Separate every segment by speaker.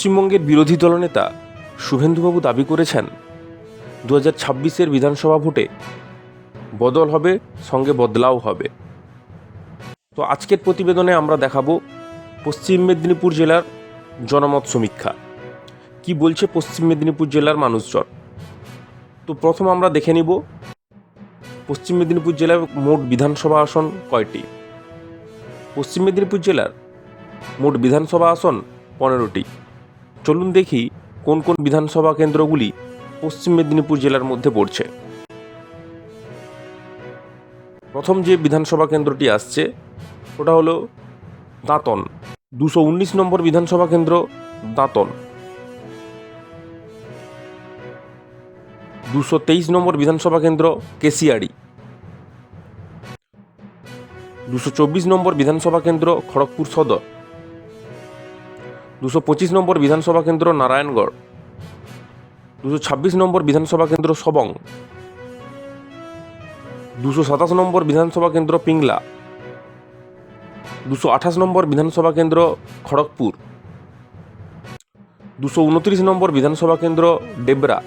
Speaker 1: পশ্চিমবঙ্গের বিরোধী দলনেতা শুভেন্দুবাবু দাবি করেছেন দু হাজার ছাব্বিশের বিধানসভা ভোটে বদল হবে, সঙ্গে বদলাও হবে। তো আজকের প্রতিবেদনে আমরা দেখাবো পশ্চিম মেদিনীপুর জেলার জনমত সমীক্ষা। কি বলছে পশ্চিম মেদিনীপুর জেলার মানুষজন? তো প্রথম আমরা দেখে নিব পশ্চিম মেদিনীপুর জেলার মোট বিধানসভা আসন কয়টি? পশ্চিম মেদিনীপুর জেলার মোট বিধানসভা আসন পনেরোটি। চলুন দেখি কোন কোন বিধানসভা কেন্দ্রগুলি পশ্চিম মেদিনীপুর জেলার মধ্যে পড়ছে। প্রথম যে বিধানসভা কেন্দ্রটি আসছে, ওটা হলো দাঁতন। দুশো উনিশ নম্বর বিধানসভা কেন্দ্র দাঁতন। দুশো তেইশ নম্বর বিধানসভা কেন্দ্র কেশিয়াড়ি দুশো চব্বিশ নম্বর বিধানসভা কেন্দ্র খড়গপুর সদর। দুশো পঁচিশ নম্বর বিধানসভা কেন্দ্র নারায়ণগড়, দুশো ছাব্বিশ নম্বর বিধানসভা কেন্দ্র সবং, দুশো সাতাশ নম্বর বিধানসভা কেন্দ্র পিংলা, দুশো আঠাশ নম্বর বিধানসভা কেন্দ্র খড়গপুর, দুশো উনত্রিশ নম্বর বিধানসভা কেন্দ্র ডেবরা,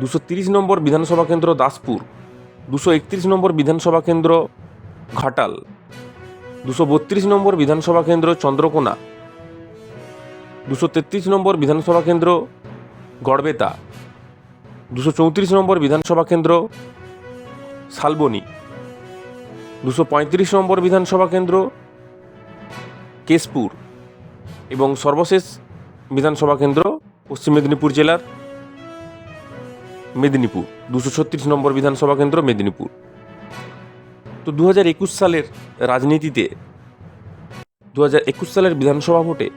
Speaker 1: দুশো তিরিশ নম্বর বিধানসভা কেন্দ্র দাসপুর, দুশো একত্রিশ নম্বর বিধানসভা কেন্দ্র ঘাটাল। দুশো বত্রিশ নম্বর বিধানসভা কেন্দ্র চন্দ্রকোনা, দুশো তেত্রিশ নম্বর বিধানসভা কেন্দ্র গড়বেতা, দুশো চৌত্রিশ নম্বর বিধানসভা কেন্দ্র শালবনি, দুশো পঁয়ত্রিশ নম্বর বিধানসভা কেন্দ্র কেশপুর এবং সর্বশেষ বিধানসভা কেন্দ্র পশ্চিম মেদিনীপুর জেলার মেদিনীপুর, দুশো ছত্রিশ নম্বর বিধানসভা কেন্দ্র মেদিনীপুর। তো দু হাজার একুশ সালের রাজনীতিতে দু হাজার একুশ সালের বিধানসভা ভোটে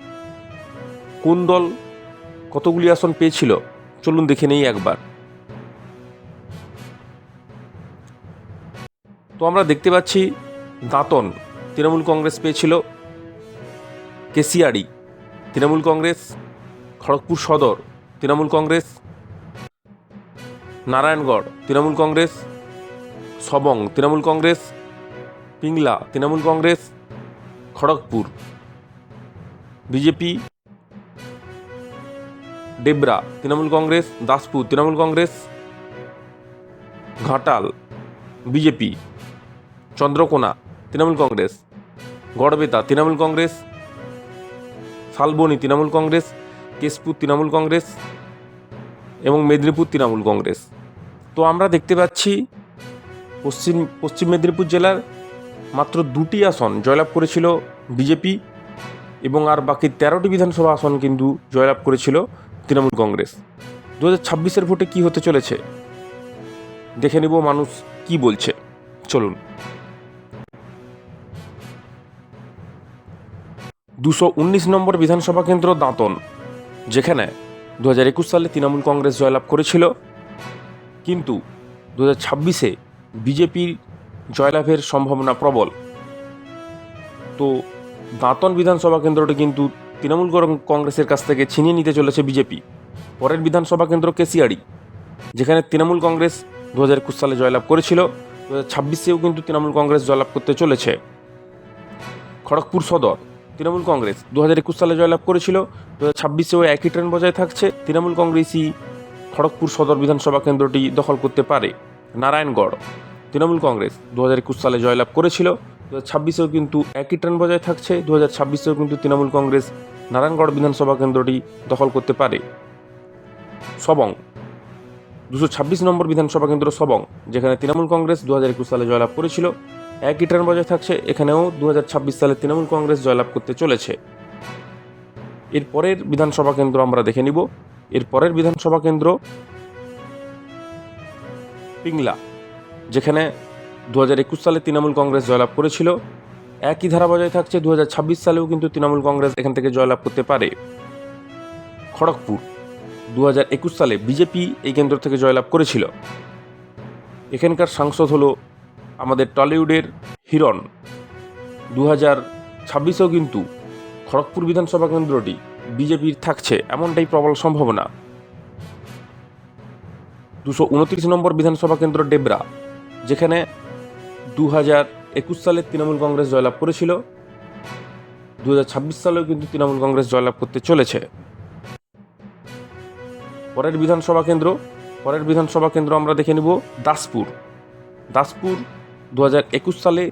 Speaker 1: কোন দল কতগুলি আসন পেয়েছিল? চলুন দেখে নেই একবার। তো আমরা দেখতে পাচ্ছি দাঁতন তৃণমূল কংগ্রেস পেয়েছিল কেসিয়াড়ি Trinamool Congress, Kharagpur Sadar Trinamool Congress, Narayangarh Trinamool Congress, Sabang Trinamool Congress Pingla, Trinamool Congress, Kharagpur. BJP Debra Trinamool Congress, Daspur, Trinamool Congress, Ghatal, BJP. Chandrakona, Trinamool Congress. Garbeta, Trinamool Congress. Salboni, Trinamool Congress. Keshpur, Trinamool Congress. এবং মেদিনীপুর, তৃণমূল কংগ্রেস। তো আমরা দেখতে পাচ্ছি পশ্চিম পশ্চিম মেদিনীপুর জেলার মাত্র দুটি আসন জয়লাভ করেছিল বিজেপি এবং আর বাকি তেরোটি বিধানসভা আসন কিন্তু জয়লাভ করেছিল তৃণমূল কংগ্রেস। দু হাজার ছাব্বিশের ভোটে কী হতে চলেছে? দেখে নেব মানুষ কি বলছে। চলুন। দুশো উনিশ নম্বর বিধানসভা কেন্দ্র দাঁতন, যেখানে দু হাজার একুশ সালে তৃণমূল কংগ্রেস জয়লাভ করেছিল। কিন্তু দু হাজার ছাব্বিশে বিজেপির জয়লাভের সম্ভাবনা প্রবল। তো দাঁতন বিধানসভা কেন্দ্রটি কিন্তু তৃণমূল কংগ্রেসের কাছ থেকে ছিনিয়ে নিতে চলেছে বিজেপি। পরের বিধানসভা কেন্দ্র কেসিয়াড়ি যেখানে তৃণমূল কংগ্রেস দু হাজার একুশ সালে জয়লাভ করেছিল, দু হাজার ছাব্বিশেও কিন্তু তৃণমূল কংগ্রেস জয়লাভ করতে চলেছে। খড়গপুর সদর, তৃণমূল কংগ্রেস দু হাজার একুশ সালে জয়লাভ করেছিল, দু হাজার ছাব্বিশেও একই ট্রেন বজায় থাকছে, তৃণমূল কংগ্রেসই খড়গপুর সদর বিধানসভা কেন্দ্রটি দখল করতে পারে। নারায়ণগড় তৃণমূল কংগ্রেস দু হাজার একুশ সালে জয়লাভ করেছিল। দু হাজার ছাব্বিশেও কিন্তু একই ট্রেন বজায় থাকছে। দু হাজার ছাব্বিশেও কিন্তু তৃণমূল কংগ্রেস নারায়ণগড় বিধানসভা কেন্দ্রটি দখল করতে পারে। সবং। দুশো ছাব্বিশ নম্বর বিধানসভা কেন্দ্র সবং, যেখানে তৃণমূল কংগ্রেস দু হাজার একুশ সালে জয়লাভ করেছিল। একই ট্রেন বজায় থাকছে, এখানেও দু হাজার ছাব্বিশ সালে তৃণমূল কংগ্রেস জয়লাভ করতে চলেছে। এর পরের বিধানসভা কেন্দ্র আমরা দেখে নিব। এর পরের বিধানসভা কেন্দ্র পিংলা। যেখানে দু হাজার একুশ সালে তৃণমূল কংগ্রেস জয়লাভ করেছিল। একই ধারা বজায় থাকছে দু হাজার ছাব্বিশ সালেও কিন্তু তৃণমূল কংগ্রেস এখান থেকে জয়লাভ করতে পারে। খড়গপুর, দু হাজার একুশ সালে বিজেপি এই কেন্দ্র থেকে জয়লাভ করেছিল। এখানকার সাংসদ হলো আমাদের টলিউডের হিরণ। দু হাজার ছাব্বিশেও কিন্তু খড়গপুর বিধানসভা কেন্দ্রটি বিজেপির থাকছে, এমনটাই প্রবল সম্ভাবনা। দুশো উনত্রিশ নম্বর বিধানসভা কেন্দ্র ডেবরা যেখানে দু হাজার একুশ সালে তৃণমূল কংগ্রেস জয়লাভ করেছিল দু হাজার ছাব্বিশ সালেও কিন্তু তৃণমূল কংগ্রেস জয়লাভ করতে চলেছে। পরের বিধানসভা কেন্দ্র, পরের বিধানসভা কেন্দ্র আমরা দেখে নিব দাসপুর। দাসপুর দু হাজার একুশ সালে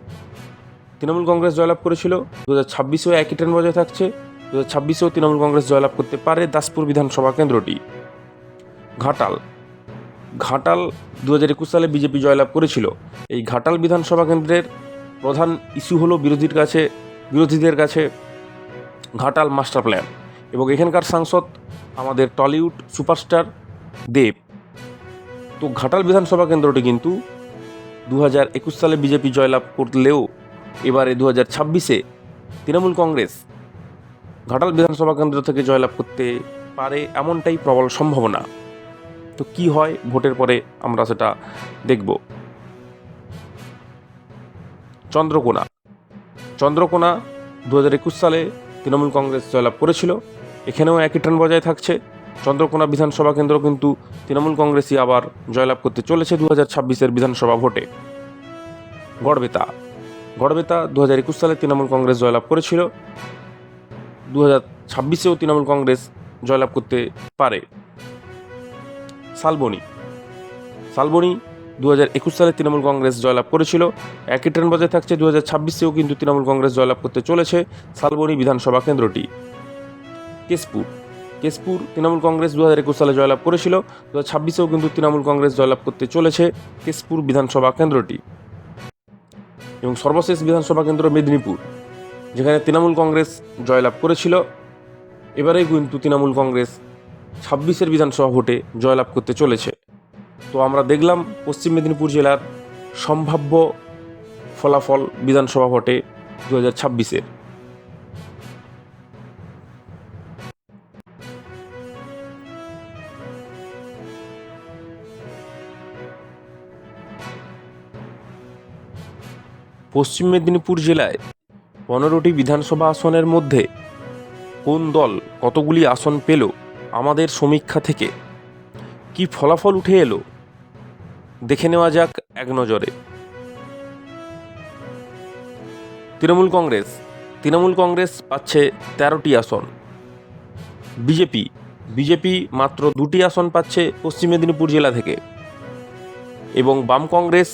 Speaker 1: তৃণমূল কংগ্রেস জয়লাভ করেছিল দু হাজার ছাব্বিশেও একই ট্রেন বজায় থাকছে দু হাজার ছাব্বিশেও তৃণমূল কংগ্রেস জয়লাভ করতে পারে দাসপুর বিধানসভা কেন্দ্রটি। ঘাটাল ঘাটাল দু হাজার একুশ সালে বিজেপি জয়লাভ করেছিল। এই ঘাটাল বিধানসভা কেন্দ্রের প্রধান ইস্যু হলো বিরোধীর কাছে, বিরোধীদের কাছে ঘাটাল মাস্টার প্ল্যান এবং এখানকার সাংসদ আমাদের টলিউড সুপারস্টার দেব। তো ঘাটাল বিধানসভা কেন্দ্রটি কিন্তু দু হাজার একুশ সালে বিজেপি জয়লাভ করলেও এবারে দু হাজার ছাব্বিশে তৃণমূল কংগ্রেস ঘাটাল বিধানসভা কেন্দ্র থেকে জয়লাভ করতে পারে এমনটাই প্রবল সম্ভাবনা। তো কি হয়? ভোটের পরে আমরা সেটা দেখব। চন্দ্রকোনা। চন্দ্রকোনা দু হাজার একুশ সালে তৃণমূল কংগ্রেস জয়লাভ করেছিল। এখানেও একই ট্রেন বজায় থাকছে। চন্দ্রকোনা বিধানসভা কেন্দ্র কিন্তু তৃণমূল কংগ্রেসই আবার জয়লাভ করতে চলেছে দু হাজার ছাব্বিশের বিধানসভা ভোটে। গড়বেতা। গড়বেতা দু হাজার একুশ সালে তৃণমূল কংগ্রেস জয়লাভ করেছিল। দু হাজার ছাব্বিশেও তৃণমূল কংগ্রেস জয়লাভ করতে পারে। শালবনি শালবনি দু হাজার একুশ সালে তৃণমূল কংগ্রেস জয়লাভ করেছিল। একই ট্রেন বজায় থাকছে দু হাজার ছাব্বিশেও কিন্তু তৃণমূল কংগ্রেস জয়লাভ করতে চলেছে শালবনি বিধানসভা কেন্দ্রটি। কেশপুর। কেশপুর তৃণমূল কংগ্রেস দু হাজার একুশ সালে জয়লাভ করেছিল। দু হাজার ছাব্বিশেও কিন্তু তৃণমূল কংগ্রেস জয়লাভ করতে চলেছে কেশপুর বিধানসভা কেন্দ্রটি। এবং সর্বশেষ বিধানসভা কেন্দ্র মেদিনীপুর, যেখানে তৃণমূল কংগ্রেস জয়লাভ করেছিল। এবারেই কিন্তু তৃণমূল কংগ্রেস ছাব্বিশের বিধানসভা ভোটে জয়লাভ করতে চলেছে। তো আমরা দেখলাম পশ্চিম মেদিনীপুর জেলার সম্ভাব্য ফলাফল বিধানসভা ভোটে দু হাজার ছাব্বিশের। পশ্চিম মেদিনীপুর জেলায় পনেরোটি বিধানসভা আসনের মধ্যে কোন দল কতগুলি আসন পেল? আমাদের সমীক্ষা থেকে কি ফলাফল উঠে এলো? দেখে নেওয়া যাক এক নজরে। তৃণমূল কংগ্রেস তৃণমূল কংগ্রেস পাচ্ছে তেরোটি আসন। বিজেপি বিজেপি মাত্র দুটি আসন পাচ্ছে পশ্চিম মেদিনীপুর জেলা থেকে। এবং বাম কংগ্রেস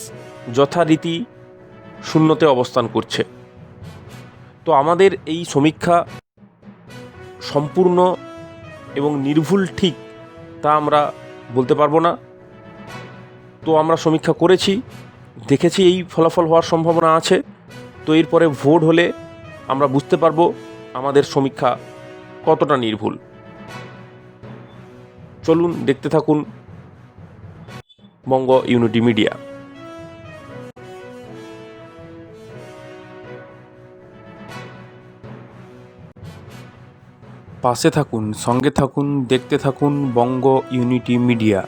Speaker 1: যথারীতি শূন্যতে অবস্থান করছে। তো আমাদের এই সমীক্ষা সম্পূর্ণ এবং নির্ভুল ঠিক, তা আমরা বলতে পারব না। তো আমরা সমীক্ষা করেছি, দেখেছি এই ফলাফল হওয়ার সম্ভাবনা আছে। তো এরপরে ভোট হলে আমরা বুঝতে পারব আমাদের সমীক্ষা কতটা নির্ভুল। চলুন দেখতে থাকুন বঙ্গ ইউনিটি মিডিয়া। পাশে থাকুন সঙ্গে থাকুন দেখতে থাকুন বঙ্গ ইউনিটি মিডিয়া।